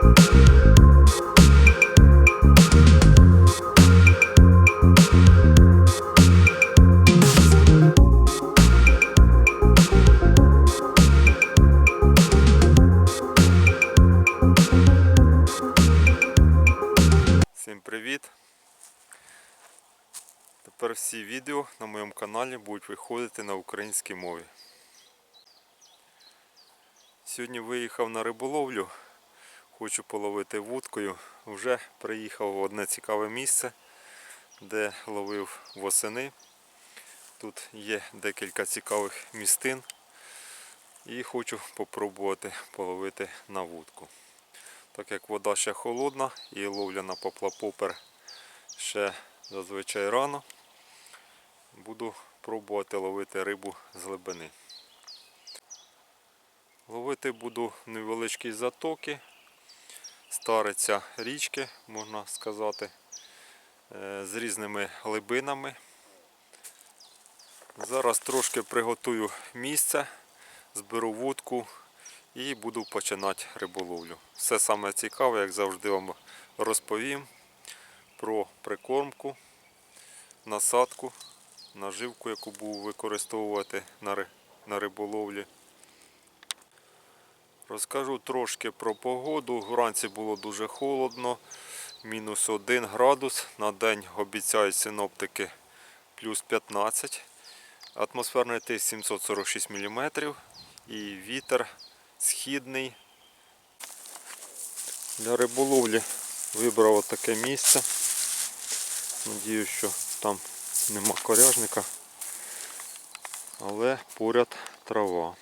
Всім привіт! Тепер всі відео на моєму каналі будуть виходити на українській мові. Сьогодні виїхав на риболовлю, хочу половити вудкою. Вже приїхав в одне цікаве місце, де ловив восени. Тут є декілька цікавих містин і хочу попробувати половити на вудку. Так як вода ще холодна і ловля на поплапопер ще зазвичай рано, буду пробувати ловити рибу з глибини. Ловити буду в невеличкій затоки, стариця річки, можна сказати, е, з різними глибинами. Зараз трошки приготую місце, зберу вудку і буду починати риболовлю. Все саме цікаве, як завжди вам розповім про прикормку, насадку, наживку, яку буду використовувати на риболовлі. Розкажу трошки про погоду. Вранці було дуже холодно, мінус 1 градус. На день обіцяють синоптики плюс 15. Атмосферний тиск 746 мм і вітер східний. Для риболовлі вибрав таке місце. Надію, що там нема коряжника, але поряд трава.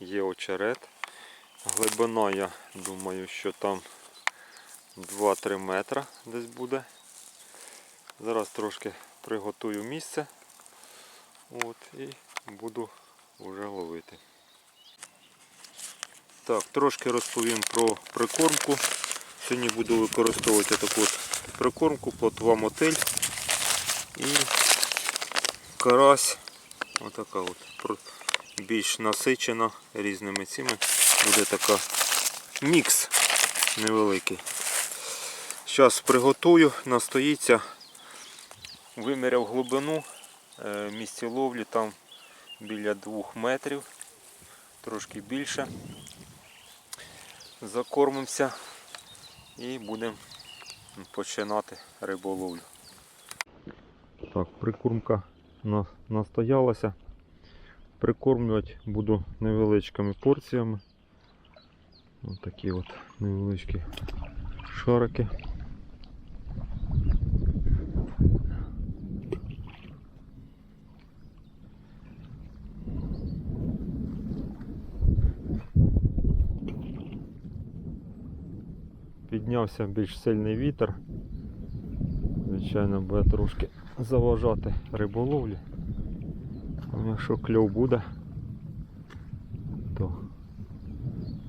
Є очерет. Глибина, я думаю, що там 2-3 метра десь буде. Зараз трошки приготую місце. От, і буду вже ловити. Так, трошки розповім про прикормку. Сьогодні буду використовувати таку от прикормку, плотва мотиль і карась. Отака от більш насичена різними цими. Буде така мікс невеликий. Зараз приготую, настоїться, виміряв глибину е, місці ловлі там біля 2 метрів, трошки більше закормимося і будемо починати риболовлю. Так, прикормка настоялася. Прикормлювати буду невеличкими порціями. Ось такі от невеличкі шарики. Піднявся більш сильний вітер. Звичайно, буде трошки заважати риболовлі. А якщо кльов буде, то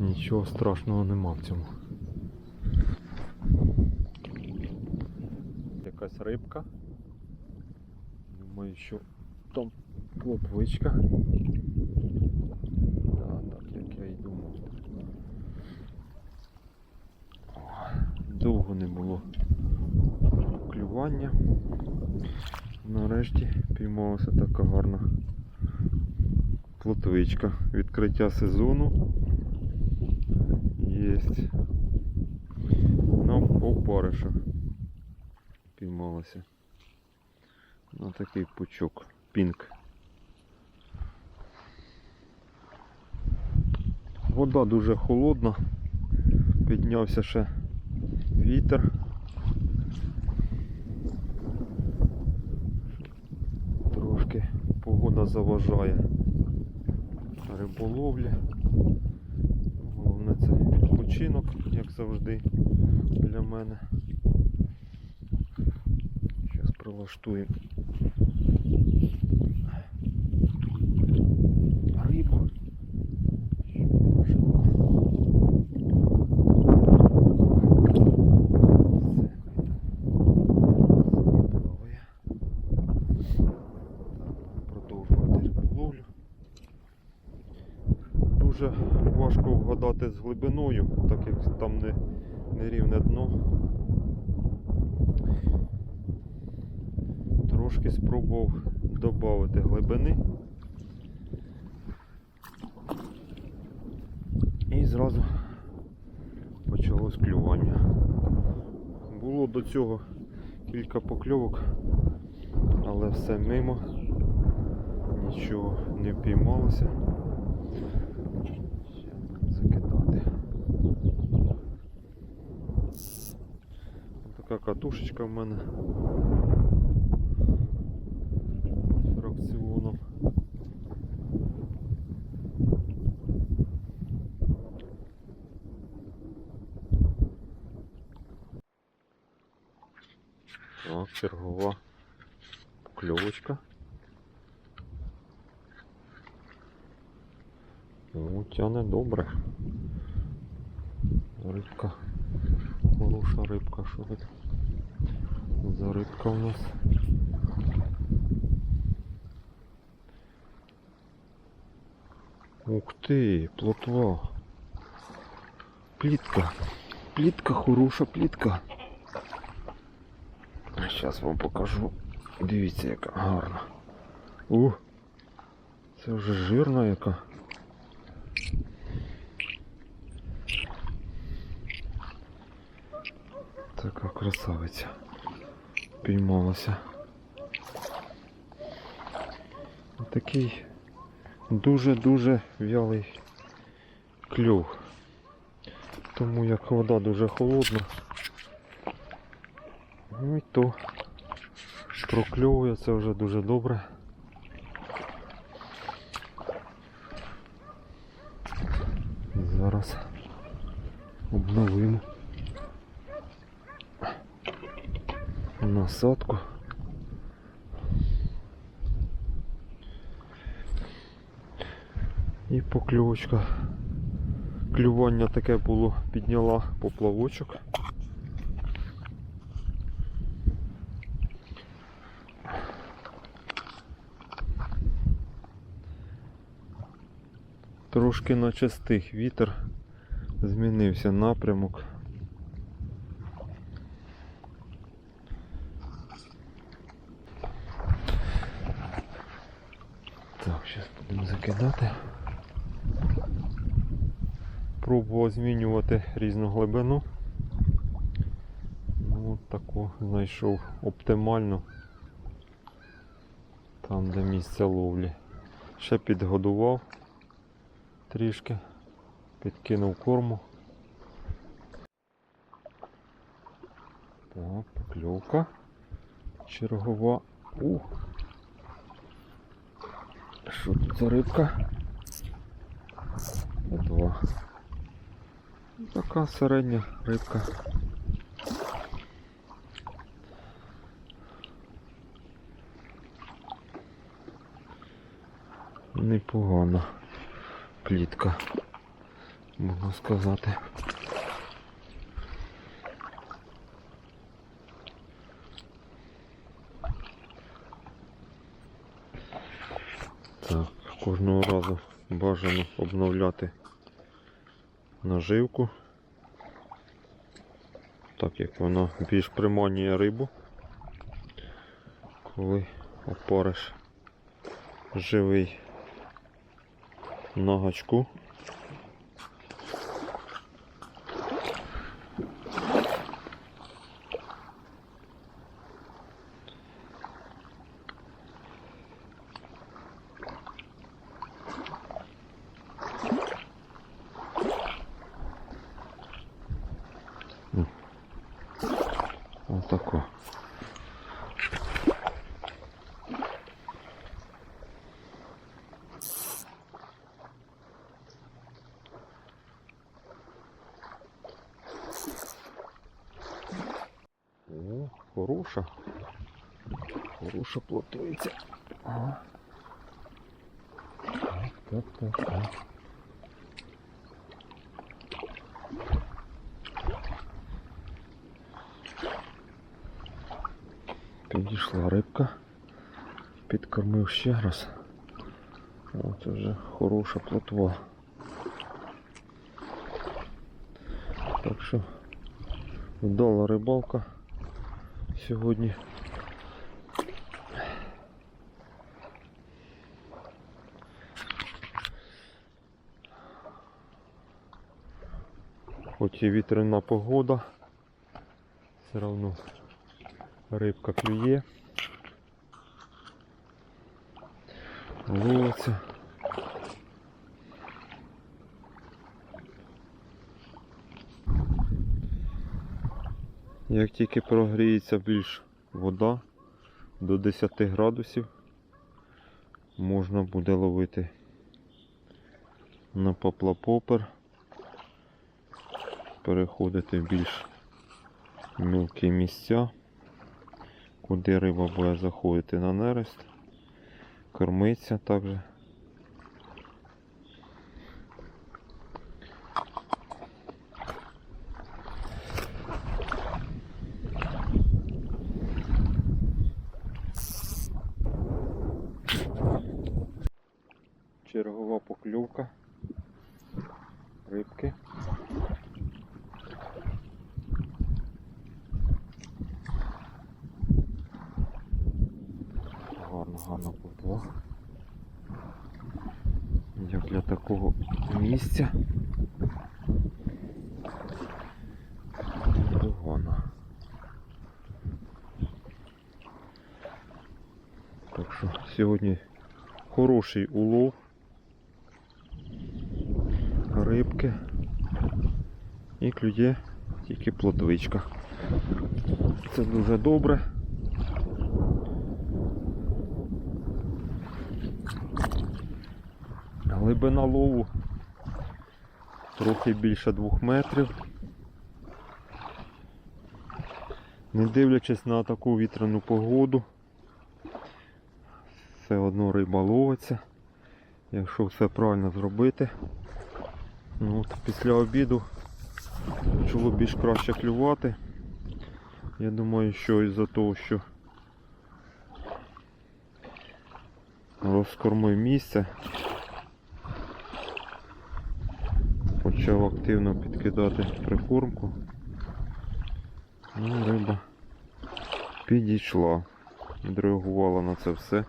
нічого страшного нема в цьому. Якась рибка. Думаю, що там плотвичка. Да, так як я і думав. Довго не було клювання. Нарешті піймалася така гарна плотвичка. Відкриття сезону. Єсть. На опариша піймалася. На такий пучок. Пінк. Вода дуже холодна. Піднявся ще вітер. Трошки погода заважає риболовлі. Відпочинок, як завжди, для мене. Зараз прилаштуємо рибу. Щоб наша Все. Собі плаває. Так, продовжувати риболовлю. Дуже важко вгадати з глибиною, так як там не, не рівне дно. Трошки спробував додати глибини. І зразу почалось клювання. Було до цього кілька покльовок, але все мимо, нічого не впіймалося. Ще закидати. Така катушечка в мене фракціоном. Так, чергова кльовочка. Ну, тяне добре. Рибка. Хороша рибка, що тут за рибка у нас. Ух ти, плотва. Плітка. Плітка, хороша плітка. Зараз вам покажу. Дивіться, яка гарна. У, це вже жирна яка. Така красавиця. Піймалася. Такий дуже-дуже вялий клюв. Тому як вода дуже холодна. Ну і то прокльовує це вже дуже добре. Зараз обновимо насадку. І покльовочка. Клювання таке було, підняла поплавочок. Трошки наче стих вітер, змінився напрямок. Так, зараз будемо закидати. Пробував змінювати різну глибину. Ну, от таку знайшов оптимальну. Там, де місце ловлі. Ще підгодував трішки, підкинув корму. Так, покльовка. Чергова. Ух. Що тут за рибка? Два. Така середня рибка. Непогана плітка, можна сказати. Бажано обновляти наживку, так як вона більш приманює рибу, коли опариш живий на гачку. Отако. О, хороша. Хороша плотується. Так, так, так, Пришла рибка. Підкормив ще раз. От вже хороша плотва. Так що вдала рибалка сьогодні. Хоч і вітряна погода, все одно рибка клює. Ловиться. Як тільки прогріється більш вода до 10 градусів, можна буде ловити на поплапопер, переходити в більш мілкі місця, куди риба буде заходити на нерест, кормиться також. Чергова покльовка рибки. Гарно поплав. Як для такого місця. Непогано. Так що сьогодні хороший улов рибки і клює тільки плотвичка. Це дуже добре. Глибина лову трохи більше двох метрів. Не дивлячись на таку вітряну погоду, все одно риба ловиться, якщо все правильно зробити. Ну, от після обіду почало більш краще клювати. Я думаю, що із-за того, що розкормив місце, почав активно підкидати прикормку. Ну, риба підійшла, відреагувала на це все.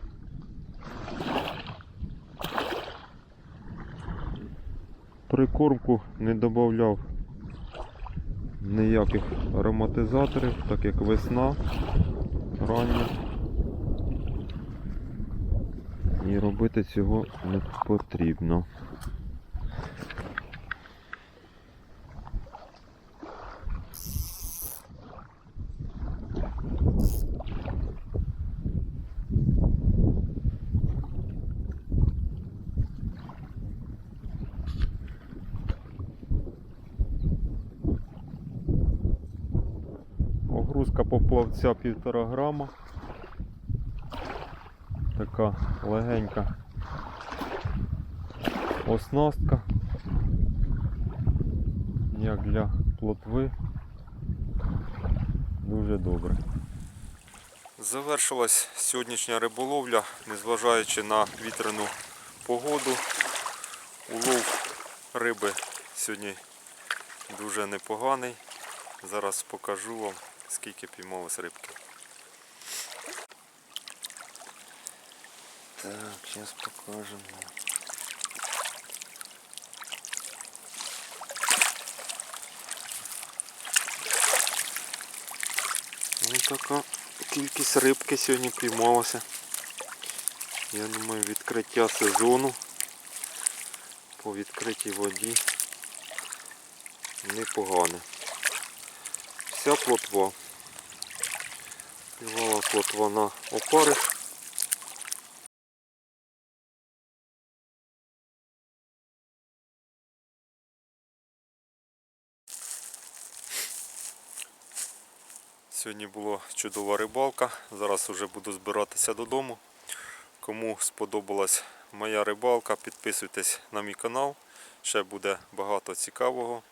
Прикормку не додавав ніяких ароматизаторів, так як весна рання. І робити цього не потрібно. Огрузка поплавця півтора грама. Така легенька оснастка. Як для плотви. Дуже добре. Завершилась сьогоднішня риболовля, незважаючи на вітряну погоду. Улов риби сьогодні дуже непоганий. Зараз покажу вам, скільки піймалось рибки. Так, зараз покажемо. Ось така кількість рибки сьогодні піймалася. Я думаю, відкриття сезону по відкритій воді непогане. Вся плотва. Плювала плотва на опариш. Сьогодні була чудова рибалка. Зараз вже буду збиратися додому. Кому сподобалась моя рибалка, підписуйтесь на мій канал. Ще буде багато цікавого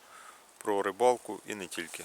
про рибалку і не тільки.